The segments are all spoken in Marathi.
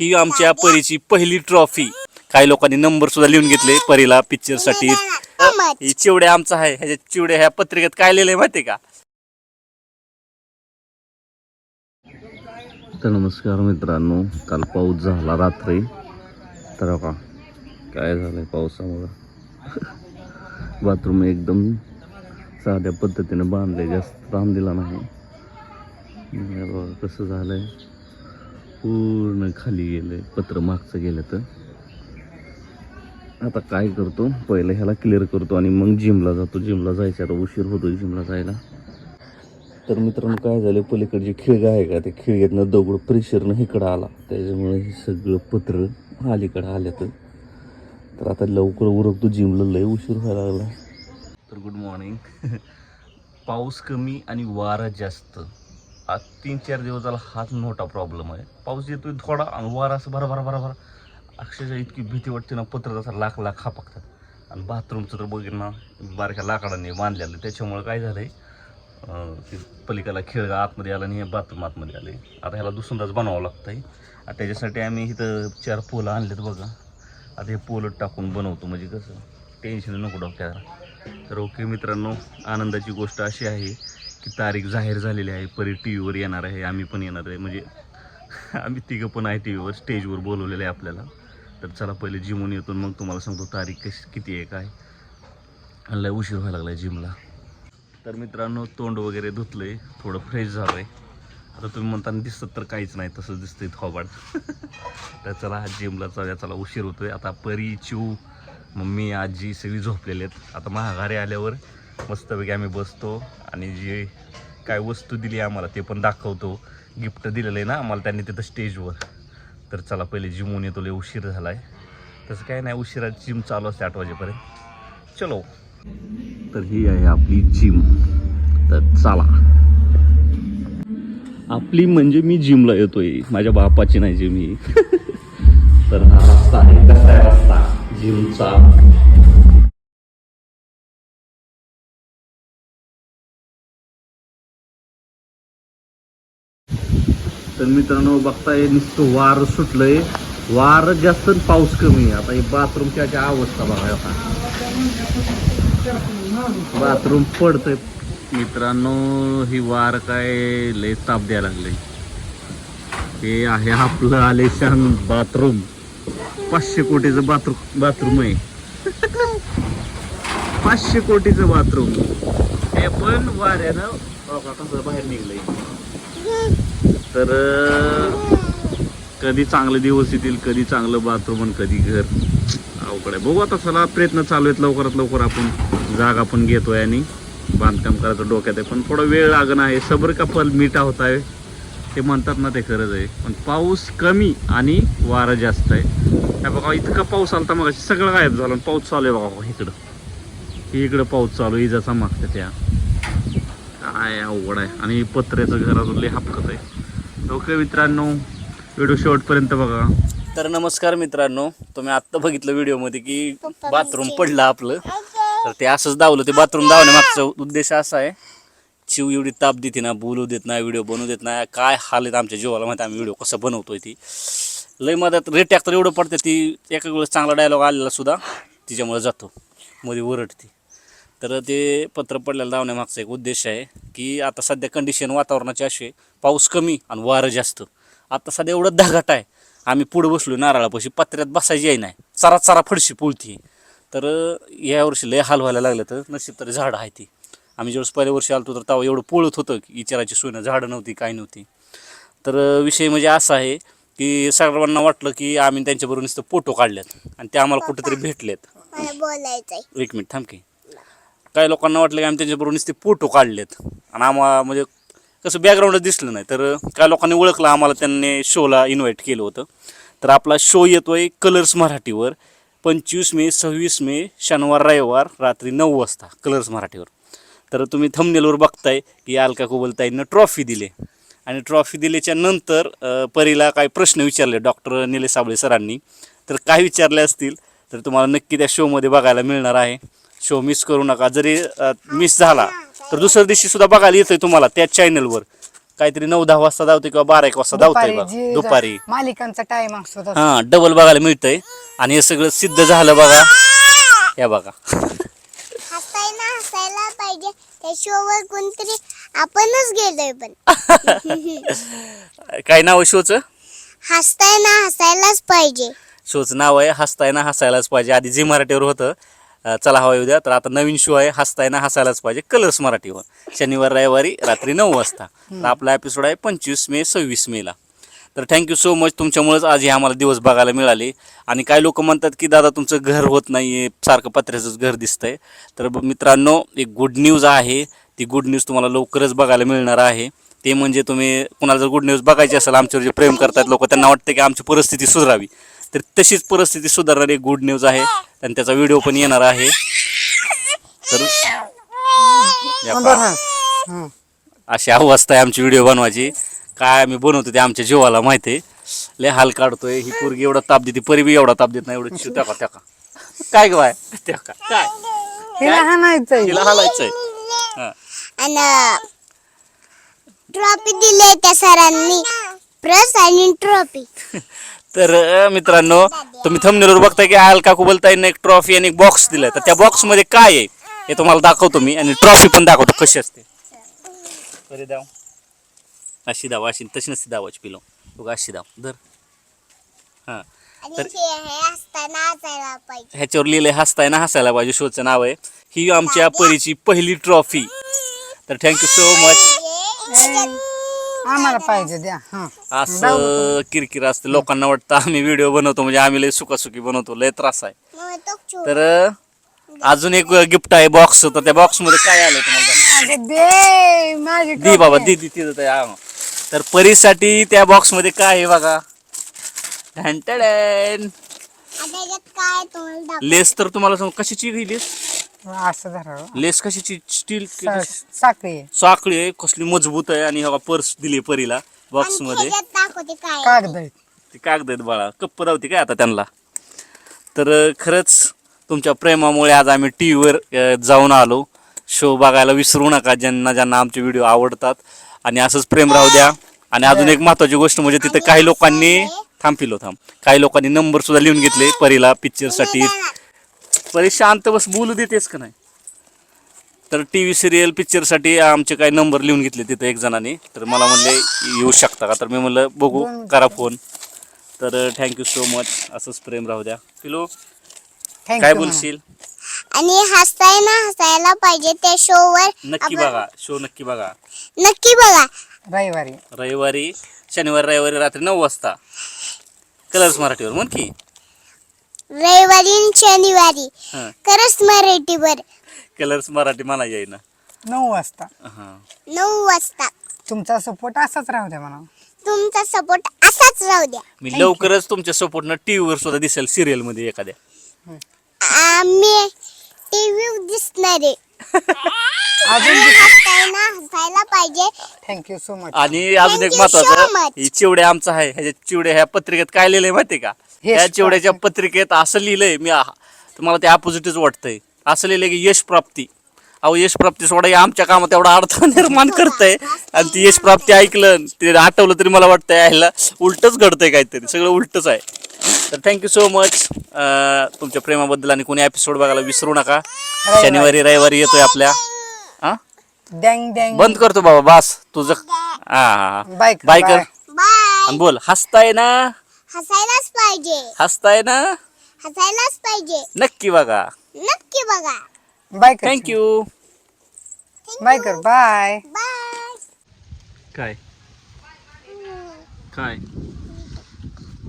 ही आमच्या परीची पहिली ट्रॉफी. काही लोकांनी नंबर सुद्धा लिहून घेतले परीला पिक्चरसाठी. ही चिवड्या आमचा आहे. ह्याच्या चिवड्या ह्या पत्रिकेत काय लिहिलंय माहिती का? तर नमस्कार मित्रांनो काल पाऊस झाला रात्री. तर का काय झालंय पावसामुळं? बाथरूम एकदम साध्या पद्धतीने बांधले जास्त ताण दिला नाही कसं झालंय. पूर्ण खाली गेलं पत्र मागचं गेलं तर. आता काय करतो? पहिलं ह्याला क्लिअर करतो आणि मग जिमला जातो. जिमला जायचं आता. उशीर होतो जिमला जायला. तर मित्रांनो काय झालं? पलीकडची खिळगा आहे का? त्या खिळग्यातनं दगड प्रेशरनं इकडं आला. त्याच्यामुळे हे सगळं पत्र अलीकडं आलं तर तर आता लवकर उरकतो. जिमला लय उशीर व्हायला लागला. तर गुड मॉर्निंग पाऊस कमी आणि वारा जास्त. आज तीन चार दिवस झाला हाच मोठा प्रॉब्लेम आहे. पाऊस येतोय थोडा आणि वारा असं भरा भरा भरा भरा. अक्षरशः इतकी भीती वाटते ना पत्र तसा लाख लाख खापकतात. आणि बाथरूमचं तर बघितलं ना बारख्या लाकडाने बांधलेलं त्याच्यामुळे काय झालं आहे ते पलिकाला खेळ आतमध्ये आला आणि हे बाथरूम आतमध्ये आले आता ह्याला दुसराच बनावं आहे आता त्याच्यासाठी आम्ही इथं चार पोलं आणलेत बघा. आता हे पोलं टाकून बनवतो. म्हणजे कसं? टेन्शन नको डोक्याला. तर ओके मित्रांनो आनंदाची गोष्ट अशी आहे की तारीख जाहीर झालेली आहे परी टी व्हीवर येणार आहे आम्ही पण येणार आहे. म्हणजे आम्ही तिघं पण आहे टी व्हीवर स्टेजवर बोलवलेलं आहे आपल्याला. तर चला पहिले जिमून येतो मग तुम्हाला सांगतो तारीख कशी किती आहे काय. आणि लय उशीर व्हायला लागला जिमला. तर मित्रांनो तोंड वगैरे धुतलंय थोडं फ्रेश झालंय. आता तुम्ही म्हणताना दिसत तर काहीच नाही तसंच दिसतंय थोबाड. तर चला जिमला जाऊया चला उशीर होतोय. आता परी चिव मम्मी आजी सगळी झोपलेले आहेत. आता महागारी आल्यावर मस्तपैकी आम्ही बसतो आणि जे काय वस्तू दिली आम्हाला ते पण दाखवतो. गिफ्ट दिलेलं आहे ना आम्हाला त्यांनी तिथं स्टेजवर तर चला पहिले जिमून येतो लय उशीर झाला आहे तसं काय नाही उशिरा जिम चालू असते आठ वाजेपर्यंत. चलो. तर ही आहे आपली जिम तर चला. आपली म्हणजे मी जिमला येतोय. माझ्या बापाची नाही जिम ही. तर हा रस्ता आहे कसा आहे. रस्ता जिमचा तर मित्रांनो बघताय नुसतं वार सुटलंय. वार जास्त पाऊस कमी आहे. आता हे बाथरूमच्या याची अवस्था बघा आता. बाथरूम पडतंय. मित्रांनो ही वार काय लय ताप द्यायला लागले हे आहे आपलं आलेशान बाथरूम पाचशे कोटीचं बाथरूम बाथरूम आहे. पाचशे कोटीचं बाथरूम हे पण वाऱ्यानं बाहेर निघलंय. तर कधी चांगले दिवस येतील कधी चांगलं बाथरूम आणि कधी घर. अवघड आहे. बघू आता चला प्रयत्न चालू आहेत. लवकरात लवकर आपण जागा पण घेतोय आणि बांधकाम करायचं डोक्यात आहे. पण थोडा वेळ लागणं आहे. सबर का फल मिठा होत आहे. ते म्हणतात ना ते खरंच आहे. पण पाऊस कमी आणि वारा जास्त आहे. हे बघा इतका पाऊस आला तर मग सगळं गायब झालं आणि पाऊस चालू आहे बघा इकडं. इकडं पाऊस चालू आहे. इजाचा मागच्या त्या. काय अवघड आहे. आणि पत्र्याचं घर अजून लय हापकत आहे. ओके मित्रांनो व्हिडिओ शेवटपर्यंत बघा. तर नमस्कार मित्रांनो तुम्ही आत्ता बघितलं व्हिडिओमध्ये की बाथरूम पडलं आपलं. तर ते असंच दावलं ते बाथरूम दावण्यामागचा उद्देश असा आहे. चिव एवढी ताप देते ना बोलू देत नाही व्हिडिओ बनवू देत नाही. काय हाल आहेत आमच्या जीवाला माहिती आम्ही व्हिडिओ कसं बनवतोय ती. लय मध्यात रेट तर एवढं पडते ती एका वेळेस चांगला डायलॉग आलेला सुद्धा तिच्यामुळे जातो. मध्ये ओरडते. तर ते पत्र पडलेलं लावण्यामागचा एक उद्देश आहे की आता सध्या कंडिशन वातावरणाची अशी आहे पाऊस कमी आणि वारं जास्त. आता सध्या एवढं धागाट आहे. आम्ही पुढे बसलो नारळापाशी पत्र्यात बसायची आहे नाही. चरा चरा फडशी पुळती. तर या वर्षी लय हाल व्हायला लागलं तर नशीब तरी झाडं आहे ती. आम्ही ज्यावेळेस पहिल्या वर्षी आलतो तर तेव्हा एवढं पोळत होतं की विचारायची सोय ना झाडं नव्हती काय नव्हती. तर विषय म्हणजे असा आहे की सर्वांना वाटलं की आम्ही त्यांच्याबरोबर नुसतं फोटो काढलेत आणि ते आम्हाला कुठेतरी भेटलेत. एक मिनिट थांब की. काही लोकांना वाटलं की आम्ही त्यांच्याबरोबर नुसते फोटो काढलेत. आणि आम्हाला म्हणजे कसं बॅकग्राऊंड दिसलं नाही. तर काही लोकांनी ओळखलं आम्हाला त्यांनी शोला इन्व्हाइट केलं होतं. तर आपला शो येतो आहे कलर्स मराठीवर. पंचवीस मे सव्वीस मे शनिवार रविवार रात्री नऊ वाजता कलर्स मराठीवर. तर तुम्ही थमनेलवर बघताय की अलका कुबलताईंनं ट्रॉफी दिली. आणि ट्रॉफी दिल्याच्या नंतर परीला काही प्रश्न विचारले डॉक्टर निलेश साबळे सरांनी. तर काय विचारले असतील तर तुम्हाला नक्की त्या शोमध्ये बघायला मिळणार आहे. शो मिस करू नका. जरी मिस झाला तर दुसऱ्या दिवशी सुद्धा बघायला येतोय तुम्हाला त्या चॅनलवर काहीतरी नऊ दहा वाजता धावते किंवा बारा एक वाजता धावतोय दुपारी बघा. जी दुपारी. मालिकांचा टाइम असतो तसा. हा डबल बघायला मिळतंय. आणि हे सगळं सिद्ध झालं बघा. या बघा. हसायला हसायला पाहिजे. त्या शोवर कोणतरी आपणच गेलोय पण. काय नाव आहे शोचं हसतायना हसायलाच पाहिजे. शोचं नाव आहे हसतायना हसायलाच पाहिजे. आधी झी मराठीवर होतं चला हवा उद्या. तर आता नवीन शो आहे. हसतायना हसायलाच पाहिजे. कलर्स मराठीवर. शनिवार रविवारी रात्री नऊ वाजता. तर आपला एपिसोड आहे पंचवीस मे सव्वीस मेला तर थँक्यू सो मच तुमच्यामुळेच आज हे आम्हाला दिवस बघायला मिळाले. आणि काही लोक म्हणतात की दादा तुमचं घर होत नाही आहे सारखं पत्र्याचंच घर दिसतंय. तर मित्रांनो एक गुड न्यूज आहे. ती गुड न्यूज तुम्हाला लवकरच बघायला मिळणार आहे. ते म्हणजे तुम्ही कुणाला जर गुड न्यूज बघायची असेल आमच्यावर जे प्रेम करतात लोक त्यांना वाटतं की आमची परिस्थिती सुधारावी. तर तशीच परिस्थिती सुधारणारी एक गुड न्यूज आहे. आणि त्याचा व्हिडिओ पण येणार आहे. तर या पहा. बरं. अशी अवस्था आहे आमची व्हिडिओ बनवायची. काय आम्ही बनवतो ते आमच्या जीवाला माहिती आहे. लय हाल काढतोय. ही पोरगी एवढा ताप देते परी बी एवढा ताप देत नाही एवढं शिव त्याका त्याका काय गवाय त्याका काय? हिला हाणायचंय. तिला हालायचंय हा. आणि ट्रॉफी दिली त्या सरांनी. प्रस आणि ट्रॉफी तर अं, मित्रांनो तुम्ही थंबनेलवर बघताय की आल काकू बोलताय एक ट्रॉफी आणि एक बॉक्स दिलाय. तर त्या बॉक्समध्ये काय आहे हे तुम्हाला दाखवतो मी. आणि ट्रॉफी पण दाखवतो कशी असते. बरे दाव. अशी दाव अशी. तशी नसते दावाची पिलो बघा अशी दाव. धर. हा. आणि तर- हे हे पाहिजे. ह्याच्यावर लिहिलंय हसताय ना हसायला पाहिजे शोचं नाव आहे. ही आमच्या परीची पहिली ट्रॉफी तर थँक्यू सो मच आम्हाला पाहिजे द्या हा. असं किरकिर असतं लोकांना वाटतं आम्ही व्हिडिओ बनवतो म्हणजे आम्ही लय सुखासुखी बनवतो लय त्रास आहे. तर अजून एक गिफ्ट आहे बॉक्स तर त्या बॉक्समध्ये काय आलं तुम्हाला? दे माझी दी बाबा. दी दी तिथं ते हा. तर परीसाठी त्या बॉक्समध्ये काय आहे बघा? ढंटडन. आता याच्यात काय तुम्हाला दाखव लेस तर तुम्हाला सांगू कशाची ही लेस? असं धरावं. लेस कशाची? स्टील सा- साखळी आहे. साखळी आहे कसली मजबूत आहे आणि पर्स दिली परीला बॉक्समध्ये त्याच्यात दाखवते काय कागद आहेत. ती कागद आहेत बाळा कप्प राहते काय आता त्यांना. तर अं, खरंच तुमच्या प्रेमामुळे आज आम्ही टी व्हीवर जाऊन आलो. शो बघायला विसरू नका ज्यांना ज्यांना आमचे व्हिडिओ आवडतात. आणि असंच प्रेम राहू द्या. आणि अजून एक महत्वाची गोष्ट म्हणजे तिथं काही लोकांनी थांब पिलो थांब. काही लोकांनी नंबर सुद्धा लिहून घेतले परीला पिक्चरसाठी परी शांत बस बोलू देतेस का नाही? तर टी व्ही सिरियल पिक्चरसाठी आमचे काही नंबर लिहून घेतले तिथं एक जणांनी. तर मला म्हणले येऊ शकता का? तर मी म्हणलं बघू करा फोन तर थँक्यू सो मच असंच प्रेम राहू द्या. पिलो काय बोलशील? आणि हसतायना हसायला पाहिजे त्या शोवर नक्की बघा शो नक्की बघा. नक्की बघा. रविवारी. रविवारी शनिवार रविवारी रात्री नऊ वाजता. कलर्स मराठीवर म्हण की. रविवारी आणि शनिवारी. हां. खरंच मराठीवर. कलर्स मराठी म्हणा येईना नऊ वाजता. हां. नऊ वाजता. तुमचा सपोर्ट असाच राहू द्या म्हणा. तुमचा सपोर्ट असाच राहू द्या. मी लवकरच तुमच्या सपोर्टनं टी व्हीवर सुद्धा दिसेल सिरियलमध्ये एखाद्या. आम्ही टीव्ही दिसणार आहे. अजून हसायला पाहिजे. थँक्यू सो मच आणि अजून एक Thank you so महत्वाचं much. ही चिवड्या आमचा आहे. ह्याच्या चिवड्या ह्या पत्रिकेत काय लिहिलंय माहितीये का? ह्या चिवड्याच्या पत्रिकेत असं लिहिलंय मी तुम्हाला ते अपोजिटच वाटतंय. असं लिहिलंय की यश प्राप्ती. अहो यश प्राप्ती सोडा हे आमच्या कामात एवढा अडथळा निर्माण करतंय. आणि ती यश प्राप्ती ऐकलं ते आठवलं तरी मला वाटतं यायला उलटच घडतंय काहीतरी. सगळं उलटच आहे. तर थँक्यू सो मच तुमच्या प्रेमाबद्दल आणि कोणी एपिसोड बघायला विसरू नका. शनिवारी रविवारी येतोय आपल्या. हा? डँग डँग बंद करतो बाबा बास. तुझं हा हा बाय कर, बाय कर. बाय. बाय आणि बोल हसताय ना. हसायलाच पाहिजे. हसताय ना? हसायलाच पाहिजे. नक्की बघा. नक्की बघा. बाय कर थँक्यू बाय कर. बाय. बाय. काय? काय?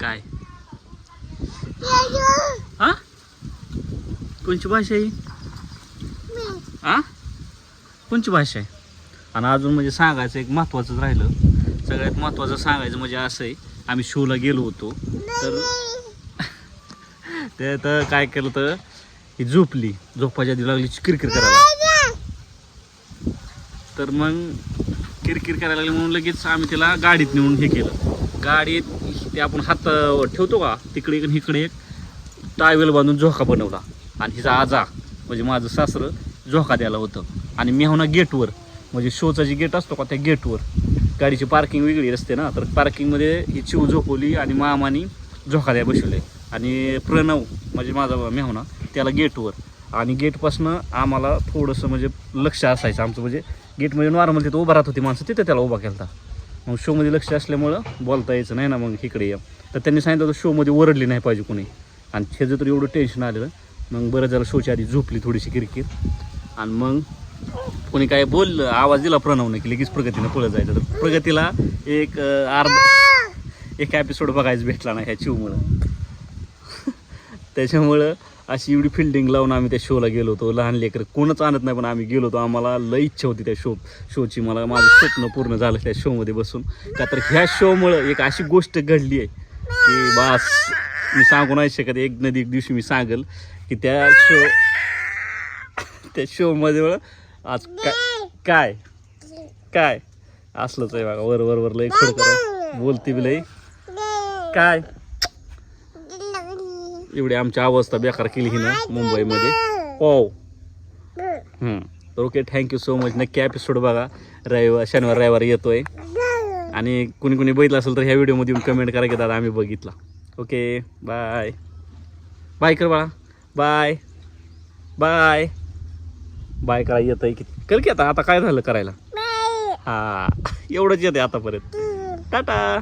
काय? हा? कोणची भाषा आहे? हा? कोणची भाषा आहे? आणि अजून म्हणजे सांगायचं एक महत्त्वाचं राहिलं. सगळ्यात महत्त्वाचं सांगायचं म्हणजे असं आहे आम्ही शोला गेलो होतो तर ते तर काय केलं तर ही झोपली झोपाच्या आधी लागली किरकिर करायला. तर मग किरकिर करायला लागली म्हणून लगेच आम्ही तिला गाडीत नेऊन हे केलं. गाडीत ते आपण हात ठेवतो का तिकडे एक इकडे एक टायवेल बांधून झोका बनवला. आणि हिचा आजा म्हणजे माझं सासरं झोका द्यायला होतं. आणि मी गेटवर म्हणजे शोचा जे गेट असतो का त्या गेटवर गाडीची पार्किंग वेगळी असते ना. तर पार्किंगमध्ये ही चिव झोपवली आणि मामानी झोकाद्या बसवले आणि प्रणव म्हणजे माझा मेहना त्याला गेटवर. आणि गेटपासनं आम्हाला थोडंसं म्हणजे लक्ष असायचं आमचं. म्हणजे गेट म्हणजे नॉर्मल तिथं उभं राहत होती माणसं तिथं त्याला उभा केला मग शोमध्ये लक्ष असल्यामुळं बोलता यायचं नाही ना मग इकडे ये. तर त्यांनी सांगितलं होतं शोमध्ये ओरडली नाही पाहिजे कोणी. आणि त्याचं तर एवढं टेन्शन आलेलं मग बरं झालं शोच्या आधी झोपली थोडीशी किरकिर. आणि मग कोणी काय बोललं आवाज दिला प्रणवने की लगेच प्रगतीनं पुढे जायचं. तर प्रगतीला एक अर्ध अर्धा एक एपिसोड बघायचं भेटला नाही ह्या चिवमुळं त्याच्यामुळं अशी एवढी फिल्डिंग लावून आम्ही त्या शोला गेलो होतो. लहान लेकर कोणच आणत नाही पण आम्ही गेलो होतो. आम्हाला लई इच्छा होती त्या शो शोची मला माझं स्वप्न पूर्ण झालं त्या शोमध्ये बसून. का तर ह्या शोमुळं एक अशी गोष्ट घडली आहे की बास मी सांगू नाही शकत. एक नदी एक दिवशी मी सांगेल की त्या शो त्या शोमध्ये आज काय काय? काय? असलंच आहे बघा वर वर वर लई खरं खरं बोलते बी लई काय? एवढी आमची अवस्था बेकार केली ही ना मुंबईमध्ये. हो. हम्म. तर okay thank you so much नक्की एपिसोड बघा. रविवार शनिवार रविवार येतोय. आणि कुणी कुणी बघितलं असेल तर ह्या व्हिडिओमध्ये येऊन कमेंट करा की दादा आम्ही बघितला. ओके बाय बाय कर बाळा. बाय बाय बाय करा येत आहे की कर की आता आता काय झालं करायला? हा एवढंच येते आतापर्यंत. टाटा.